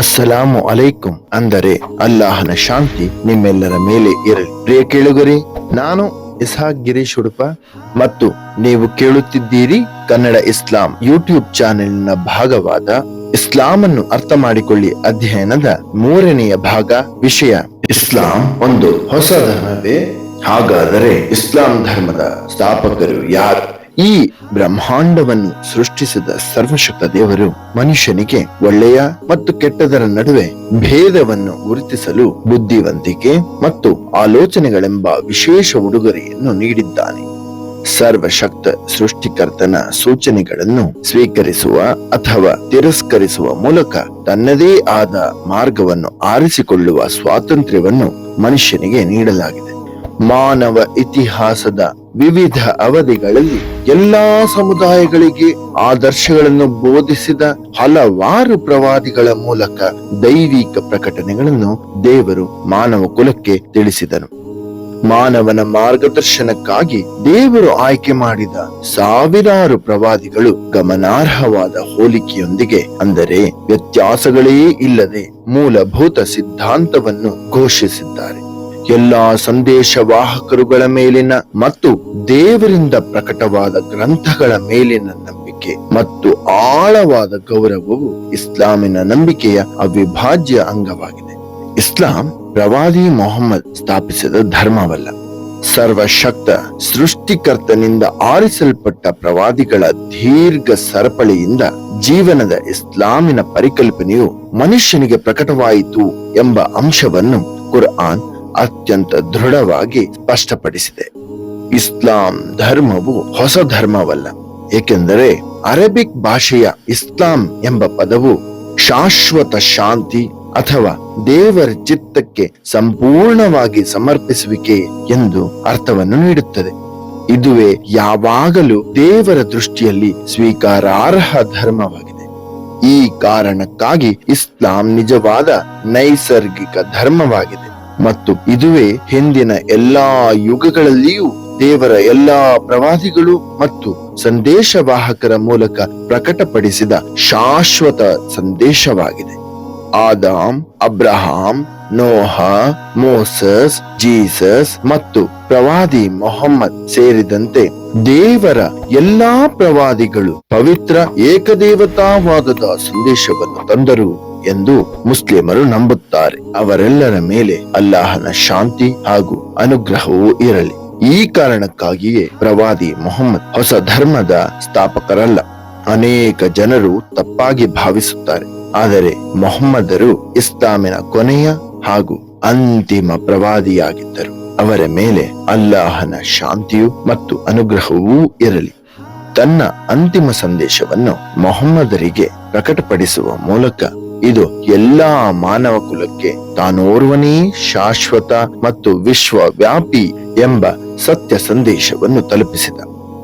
ಅಸ್ಸಲಾಮು ಅಲೈಕುಂ ಅಂದರೆ ಅಲ್ಲಾಹನ ಶಾಂತಿ ನಿಮ್ಮೆಲ್ಲರ ಮೇಲೆ ಇರಲಿ. ಪ್ರಿಯ ಕೇಳುಗರಿ, ನಾನು ಇಸಾಕ್ ಗಿರೀಶ್ ಉಡುಪ ಮತ್ತು ನೀವು ಕೇಳುತ್ತಿದ್ದೀರಿ ಕನ್ನಡ ಇಸ್ಲಾಂ ಯೂಟ್ಯೂಬ್ ಚಾನೆಲ್ನ ಭಾಗವಾದ ಇಸ್ಲಾಂ ಅನ್ನು ಅರ್ಥ ಮಾಡಿಕೊಳ್ಳಿ ಅಧ್ಯಯನದ ಮೂರನೆಯ ಭಾಗ ವಿಷಯ. ಇಸ್ಲಾಂ ಒಂದು ಹೊಸ ಧರ್ಮವೇ ಹಾಗಾದರೆ ಇಸ್ಲಾಂ ಧರ್ಮದ ಸ್ಥಾಪಕರು ಯಾರು? ಈ ಬ್ರಹ್ಮಾಂಡವನ್ನು ಸೃಷ್ಟಿಸಿದ ಸರ್ವಶಕ್ತ ದೇವರು ಮನುಷ್ಯನಿಗೆ ಒಳ್ಳೆಯ ಮತ್ತು ಕೆಟ್ಟದರ ನಡುವೆ ಭೇದವನ್ನು ಗುರುತಿಸಲು ಬುದ್ಧಿವಂತಿಕೆ ಮತ್ತು ಆಲೋಚನೆಗಳೆಂಬ ವಿಶೇಷ ಉಡುಗೊರೆಯನ್ನು ನೀಡಿದ್ದಾನೆ. ಸರ್ವಶಕ್ತ ಸೃಷ್ಟಿಕರ್ತನ ಸೂಚನೆಗಳನ್ನು ಸ್ವೀಕರಿಸುವ ಅಥವಾ ತಿರಸ್ಕರಿಸುವ ಮೂಲಕ ತನ್ನದೇ ಆದ ಮಾರ್ಗವನ್ನು ಆರಿಸಿಕೊಳ್ಳುವ ಸ್ವಾತಂತ್ರ್ಯವನ್ನು ಮನುಷ್ಯನಿಗೆ ನೀಡಲಾಗಿದೆ. ಮಾನವ ಇತಿಹಾಸದ ವಿವಿಧ ಅವಧಿಗಳಲ್ಲಿ ಎಲ್ಲಾ ಸಮುದಾಯಗಳಿಗೆ ಆದರ್ಶಗಳನ್ನು ಬೋಧಿಸಿದ ಹಲವಾರು ಪ್ರವಾದಿಗಳ ಮೂಲಕ ದೈವಿಕ ಪ್ರಕಟಣೆಗಳನ್ನು ದೇವರು ಮಾನವ ಕುಲಕ್ಕೆ ತಿಳಿಸಿದನು. ಮಾನವನ ಮಾರ್ಗದರ್ಶನಕ್ಕಾಗಿ ದೇವರು ಆಯ್ಕೆ ಮಾಡಿದ ಸಾವಿರಾರು ಪ್ರವಾದಿಗಳು ಗಮನಾರ್ಹವಾದ ಹೋಲಿಕೆಯೊಂದಿಗೆ, ಅಂದರೆ ವ್ಯತ್ಯಾಸಗಳೇ ಇಲ್ಲದೆ ಮೂಲಭೂತ ಸಿದ್ಧಾಂತವನ್ನು ಘೋಷಿಸಿದ್ದಾರೆ. ಎಲ್ಲಾ ಸಂದೇಶವಾಹಕರುಗಳ ಮೇಲಿನ ಮತ್ತು ದೇವರಿಂದ ಪ್ರಕಟವಾದ ಗ್ರಂಥಗಳ ಮೇಲಿನ ನಂಬಿಕೆ ಮತ್ತು ಆಳವಾದ ಗೌರವವು ಇಸ್ಲಾಮಿನ ನಂಬಿಕೆಯ ಅವಿಭಾಜ್ಯ ಅಂಗವಾಗಿದೆ. ಇಸ್ಲಾಂ ಪ್ರವಾದಿ ಮೊಹಮ್ಮದ್ ಸ್ಥಾಪಿಸಿದ ಧರ್ಮವಲ್ಲ. ಸರ್ವಶಕ್ತ ಸೃಷ್ಟಿಕರ್ತನಿಂದ ಆರಿಸಲ್ಪಟ್ಟ ಪ್ರವಾದಿಗಳ ದೀರ್ಘ ಸರಪಳಿಯಿಂದ ಜೀವನದ ಇಸ್ಲಾಮಿನ ಪರಿಕಲ್ಪನೆಯು ಮನುಷ್ಯನಿಗೆ ಪ್ರಕಟವಾಯಿತು ಎಂಬ ಅಂಶವನ್ನು ಕುರ್ಆನ್ ಅತ್ಯಂತ ದೃಢವಾಗಿ ಸ್ಪಷ್ಟಪಡಿಸಿದೆ. ಇಸ್ಲಾಂ ಧರ್ಮವು ಹೊಸ ಧರ್ಮವಲ್ಲ. ಏಕೆಂದರೆ ಅರೇಬಿಕ್ ಭಾಷೆಯ ಇಸ್ಲಾಂ ಎಂಬ ಪದವು ಶಾಶ್ವತ ಶಾಂತಿ ಅಥವಾ ದೇವರ ಚಿತ್ತಕ್ಕೆ ಸಂಪೂರ್ಣವಾಗಿ ಸಮರ್ಪಿಸುವಿಕೆ ಎಂದು ಅರ್ಥವನ್ನು ನೀಡುತ್ತದೆ. ಇದುವೇ ಯಾವಾಗಲೂ ದೇವರ ದೃಷ್ಟಿಯಲ್ಲಿ ಸ್ವೀಕಾರಾರ್ಹ ಧರ್ಮವಾಗಿದೆ. ಈ ಕಾರಣಕ್ಕಾಗಿ ಇಸ್ಲಾಂ ನಿಜವಾದ ನೈಸರ್ಗಿಕ ಧರ್ಮವಾಗಿದೆ. ಮತ್ತು ಇದುವೇ ಹಿಂದಿನ ಎಲ್ಲಾ ಯುಗಗಳಲ್ಲಿಯೂ ದೇವರ ಎಲ್ಲಾ ಪ್ರವಾದಿಗಳು ಮತ್ತು ಸಂದೇಶವಾಹಕರ ಮೂಲಕ ಪ್ರಕಟಪಡಿಸಿದ ಶಾಶ್ವತ ಸಂದೇಶವಾಗಿದೆ. Adam, Abraham, Noah, Moses, Jesus ಮತ್ತು ಪ್ರವಾದಿ ಮೊಹಮ್ಮದ್ ಸೇರಿದಂತೆ ದೇವರ ಎಲ್ಲಾ ಪ್ರವಾದಿಗಳು ಪವಿತ್ರ ಏಕದೇವತಾವಾದದ ಸಂದೇಶವನ್ನು ತಂದರು. ಎಂದು ಮುಸ್ಲಿಮರು ನಂಬುತ್ತಾರೆ. ಅವರೆಲ್ಲರ ಮೇಲೆ ಅಲ್ಲಾಹನ ಶಾಂತಿ ಹಾಗೂ ಅನುಗ್ರಹವೂ ಇರಲಿ. ಈ ಕಾರಣಕ್ಕಾಗಿಯೇ ಪ್ರವಾದಿ ಮೊಹಮ್ಮದ್ ಹೊಸ ಧರ್ಮದ ಸ್ಥಾಪಕರಲ್ಲ. ಅನೇಕ ಜನರು ತಪ್ಪಾಗಿ ಭಾವಿಸುತ್ತಾರೆ. ಆದರೆ ಮೊಹಮ್ಮದರು ಇಸ್ಲಾಮಿನ ಕೊನೆಯ ಹಾಗೂ ಅಂತಿಮ ಪ್ರವಾದಿಯಾಗಿದ್ದರು. ಅವರ ಮೇಲೆ ಅಲ್ಲಾಹನ ಶಾಂತಿಯು ಮತ್ತು ಅನುಗ್ರಹವೂ ಇರಲಿ. ತನ್ನ ಅಂತಿಮ ಸಂದೇಶವನ್ನು ಮೊಹಮ್ಮದರಿಗೆ ಪ್ರಕಟಪಡಿಸುವ ಮೂಲಕ ಇದು ಎಲ್ಲಾ ಮಾನವ ಕುಲಕ್ಕೆ ತಾನೋರ್ವನೇ ಶಾಶ್ವತ ಮತ್ತು ವಿಶ್ವವ್ಯಾಪಿ ಎಂಬ ಸತ್ಯ ಸಂದೇಶವನ್ನು ತಲುಪಿಸಿದ.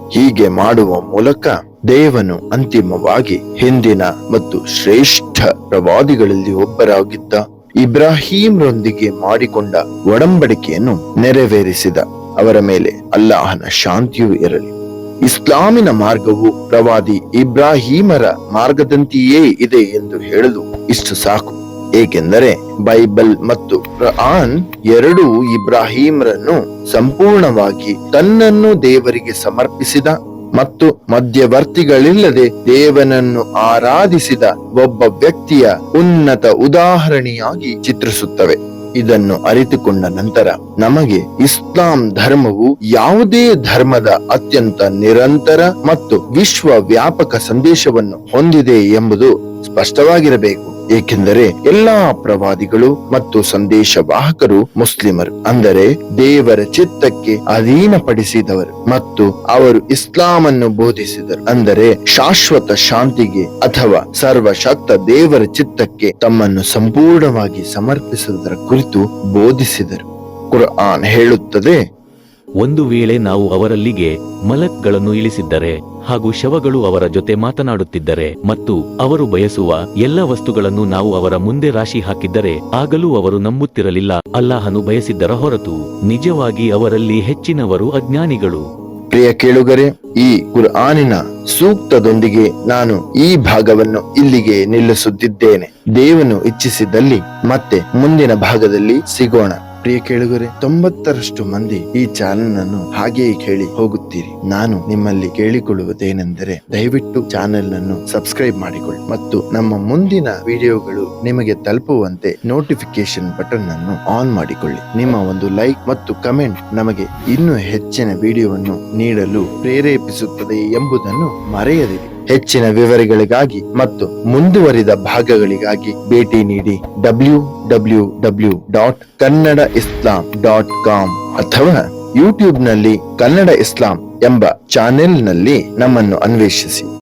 ಹೀಗೆ ಮಾಡುವ ಮೂಲಕ ದೇವನು ಅಂತಿಮವಾಗಿ ಹಿಂದಿನ ಮತ್ತು ಶ್ರೇಷ್ಠ ಪ್ರವಾದಿಗಳಲ್ಲಿ ಒಬ್ಬರಾಗಿದ್ದ ಇಬ್ರಾಹಿಂರೊಂದಿಗೆ ಮಾಡಿಕೊಂಡ ಒಡಂಬಡಿಕೆಯನ್ನು ನೆರವೇರಿಸಿದ. ಅವರ ಮೇಲೆ ಅಲ್ಲಾಹನ ಶಾಂತಿಯೂ ಇರಲಿ. ಇಸ್ಲಾಮಿನ ಮಾರ್ಗವು ಪ್ರವಾದಿ ಇಬ್ರಾಹಿಮರ ಮಾರ್ಗದಂತೆಯೇ ಇದೆ ಎಂದು ಹೇಳಲು ಇಷ್ಟು ಸಾಕು. ಏಕೆಂದರೆ ಬೈಬಲ್ ಮತ್ತು ಆನ್ ಎರಡೂ ಇಬ್ರಾಹಿಂರನ್ನು ಸಂಪೂರ್ಣವಾಗಿ ತನ್ನನ್ನು ದೇವರಿಗೆ ಸಮರ್ಪಿಸಿದ ಮತ್ತು ಮಧ್ಯವರ್ತಿಗಳಿಲ್ಲದೆ ದೇವನನ್ನು ಆರಾಧಿಸಿದ ಒಬ್ಬ ವ್ಯಕ್ತಿಯ ಉನ್ನತ ಉದಾಹರಣೆಯಾಗಿ ಚಿತ್ರಿಸುತ್ತವೆ. ಇದನ್ನು ಅರಿತುಕೊಂಡ ನಂತರ ನಮಗೆ ಇಸ್ಲಾಂ ಧರ್ಮವು ಯಾವುದೇ ಧರ್ಮದ ಅತ್ಯಂತ ನಿರಂತರ ಮತ್ತು ವಿಶ್ವ ವ್ಯಾಪಕ ಸಂದೇಶವನ್ನು ಹೊಂದಿದೆ ಎಂಬುದು ಸ್ಪಷ್ಟವಾಗಿರಬೇಕು. ಏಕೆಂದರೆ ಎಲ್ಲಾ ಪ್ರವಾದಿಗಳು ಮತ್ತು ಸಂದೇಶವಾಹಕರು ಮುಸ್ಲಿಮರು, ಅಂದರೆ ದೇವರ ಚಿತ್ತಕ್ಕೆ ಅಧೀನಪಡಿಸಿದವರು ಮತ್ತು ಅವರು ಇಸ್ಲಾಂ ಅನ್ನು ಬೋಧಿಸಿದರು. ಅಂದರೆ ಶಾಶ್ವತ ಶಾಂತಿಗೆ ಅಥವಾ ಸರ್ವಶಕ್ತ ದೇವರ ಚಿತ್ತಕ್ಕೆ ತಮ್ಮನ್ನು ಸಂಪೂರ್ಣವಾಗಿ ಸಮರ್ಪಿಸುವುದರ ಕುರಿತು ಬೋಧಿಸಿದರು. ಕುರ್ಆನ್ ಹೇಳುತ್ತದೆ, ಒಂದು ವೇಳೆ ನಾವು ಅವರಲ್ಲಿಗೆ ಮಲಕ್ಗಳನ್ನು ಇಳಿಸಿದ್ದರೆ ಹಾಗೂ ಶವಗಳು ಅವರ ಜೊತೆ ಮಾತನಾಡುತ್ತಿದ್ದರೆ ಮತ್ತು ಅವರು ಬಯಸುವ ಎಲ್ಲ ವಸ್ತುಗಳನ್ನು ನಾವು ಅವರ ಮುಂದೆ ರಾಶಿ ಹಾಕಿದ್ದರೆ ಆಗಲೂ ಅವರು ನಂಬುತ್ತಿರಲಿಲ್ಲ. ಅಲ್ಲಾಹನು ಬಯಸಿದ್ದರ ಹೊರತು ನಿಜವಾಗಿ ಅವರಲ್ಲಿ ಹೆಚ್ಚಿನವರು ಅಜ್ಞಾನಿಗಳು. ಪ್ರಿಯ ಕೇಳುಗರೆ, ಈ ಕುರ್ಆನಿನ ಸೂಕ್ತದೊಂದಿಗೆ ನಾನು ಈ ಭಾಗವನ್ನು ಇಲ್ಲಿಗೆ ನಿಲ್ಲಿಸುತ್ತಿದ್ದೇನೆ. ದೇವನು ಇಚ್ಛಿಸಿದಲ್ಲಿ ಮತ್ತೆ ಮುಂದಿನ ಭಾಗದಲ್ಲಿ ಸಿಗೋಣ. ಪ್ರಿಯ ಕೇಳುಗರೆ, ತೊಂಬತ್ತರಷ್ಟು ಮಂದಿ ಈ ಚಾನೆಲ್ ಅನ್ನು ಹಾಗೆಯೇ ಕೇಳಿ ಹೋಗುತ್ತೀರಿ. ನಾನು ನಿಮ್ಮಲ್ಲಿ ಕೇಳಿಕೊಳ್ಳುವುದೇನೆಂದರೆ, ದಯವಿಟ್ಟು ಚಾನೆಲ್ ಅನ್ನು ಸಬ್ಸ್ಕ್ರೈಬ್ ಮಾಡಿಕೊಳ್ಳಿ ಮತ್ತು ನಮ್ಮ ಮುಂದಿನ ವಿಡಿಯೋಗಳು ನಿಮಗೆ ತಲುಪುವಂತೆ ನೋಟಿಫಿಕೇಶನ್ ಬಟನ್ ಅನ್ನು ಆನ್ ಮಾಡಿಕೊಳ್ಳಿ. ನಿಮ್ಮ ಒಂದು ಲೈಕ್ ಮತ್ತು ಕಮೆಂಟ್ ನಮಗೆ ಇನ್ನೂ ಹೆಚ್ಚಿನ ವಿಡಿಯೋವನ್ನು ನೀಡಲು ಪ್ರೇರೇಪಿಸುತ್ತದೆ ಎಂಬುದನ್ನು ಮರೆಯದಿರಿ. ಹೆಚ್ಚಿನ ವಿವರಗಳಿಗಾಗಿ ಮತ್ತು ಮುಂದುವರಿದ ಭಾಗಗಳಿಗಾಗಿ ಭೇಟಿ ನೀಡಿ W W W dot Kannada Islam dot com ಅಥವಾ ಯೂಟ್ಯೂಬ್ನಲ್ಲಿ ಕನ್ನಡ ಇಸ್ಲಾಂ ಎಂಬ ಚಾನೆಲ್ನಲ್ಲಿ ನಮ್ಮನ್ನು ಅನ್ವೇಷಿಸಿ.